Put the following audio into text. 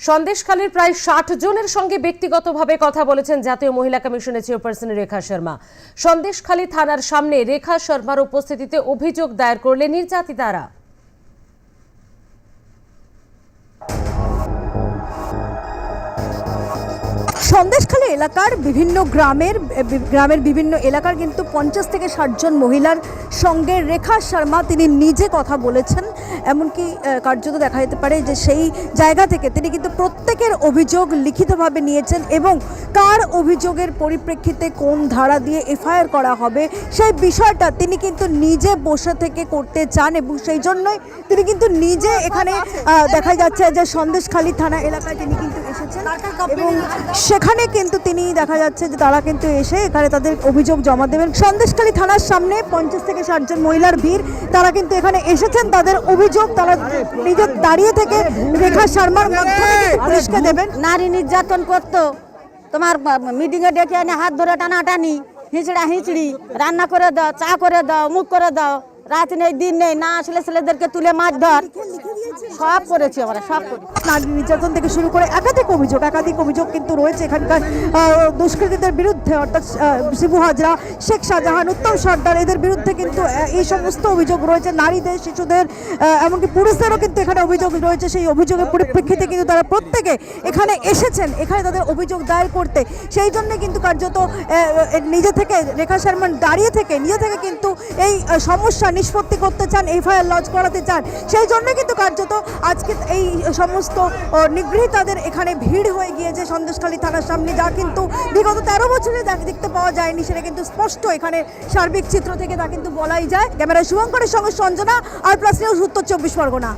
সন্দেশখালীর প্রায় ষাট জনের সঙ্গে ব্যক্তিগতভাবে কথা বলেছেন জাতীয় মহিলা কমিশনের চেয়ারপারসন রেখা শর্মা। সন্দেশখালী থানার সামনে রেখা শর্মার উপস্থিতিতে অভিযোগ দায়ের করলেন নির্যাতিতারা। সন্দেশখালী এলাকার বিভিন্ন গ্রামের গ্রামের বিভিন্ন এলাকার কিন্তু পঞ্চাশ থেকে ষাটজন মহিলার সঙ্গে রেখা শর্মা, তিনি নিজে কথা বলেছেন। এমনকি কার্যত দেখা যেতে পারে যে সেই জায়গা থেকে তিনি কিন্তু প্রত্যেকের অভিযোগ লিখিতভাবে নিয়েছেন এবং কার অভিযোগের পরিপ্রেক্ষিতে কোন ধারা দিয়ে এফআইআর করা হবে সেই বিষয়টা তিনি কিন্তু নিজে বসে থেকে করতে চান এবং সেই জন্যই তিনি কিন্তু নিজে এখানে দেখা যাচ্ছে যে সন্দেশখালী থানা এলাকায় তিনি কিন্তু এসেছেন এবং সেখানে কিন্তু তিনি দেখা যাচ্ছে যে তারা কিন্তু এসে এখানে তাদের অভিযোগ জমা দেবেন। সন্দেশখালী থানার সামনে পঞ্চাশ থেকে ষাটজন মহিলার ভিড় তারা কিন্তু এখানে এসেছেন তাদের অভিযোগ তারা নিজের দাঁড়িয়ে থেকে রেখা শর্মার মাধ্যমে পুলিশকে দেবেন। নারী নির্যাতন করতো। তোমার মিটিংয়ে ডেকে এনে হাত ধরে টানাটানি হিঁচড়া হিঁচড়ি রান্না করে দাও চা করে দাও মুখ করে দাও রাত নেই দিন নেই না আসলে ছেলেদেরকে তুলে মাছ ধর। সব করেছি আমরা সব করি নারী নির্যাতন থেকে শুরু করে একাধিক অভিযোগ একাধিক অভিযোগ কিন্তু রয়েছে এখানকার দুষ্কৃতীদের বিরুদ্ধে। অর্থাৎ আহ, শিবু হাজরা শেখ শাহজাহান উত্তম সর্দার এদের বিরুদ্ধে কিন্তু এই সমস্ত অভিযোগ রয়েছে। নারীদের শিশুদের এমনকি পুরুষদেরও কিন্তু এখানে অভিযোগ রয়েছে। সেই অভিযোগের পরিপ্রেক্ষিতে কিন্তু তারা প্রত্যেকে এখানে এসেছেন এখানে তাদের অভিযোগ দায়ের করতে। সেই জন্য কিন্তু কার্যত নিজে থেকে রেখা শর্মান দাঁড়িয়ে থেকে নিজে থেকে কিন্তু এই সমস্যা নিষ্পত্তি করতে চান এফআইআর লজ করাতে চান। সেই জন্য কিন্তু কার্যত আজকে এই সমস্ত নিগৃহীতাদের এখানে ভিড় হয়ে গিয়েছে সন্দেশখালী থানার সামনে যা কিন্তু বিগত তেরো বছরে দেখ- দেখতে পাওয়া যায়নি, সেটা কিন্তু স্পষ্ট। এখানে সার্বিক চিত্র থেকে তা কিন্তু বলাই যায়। ক্যামেরা শুভঙ্করের সঙ্গে সঞ্জনা, আর প্লাস নিউজ উত্তর চব্বিশ পরগনা।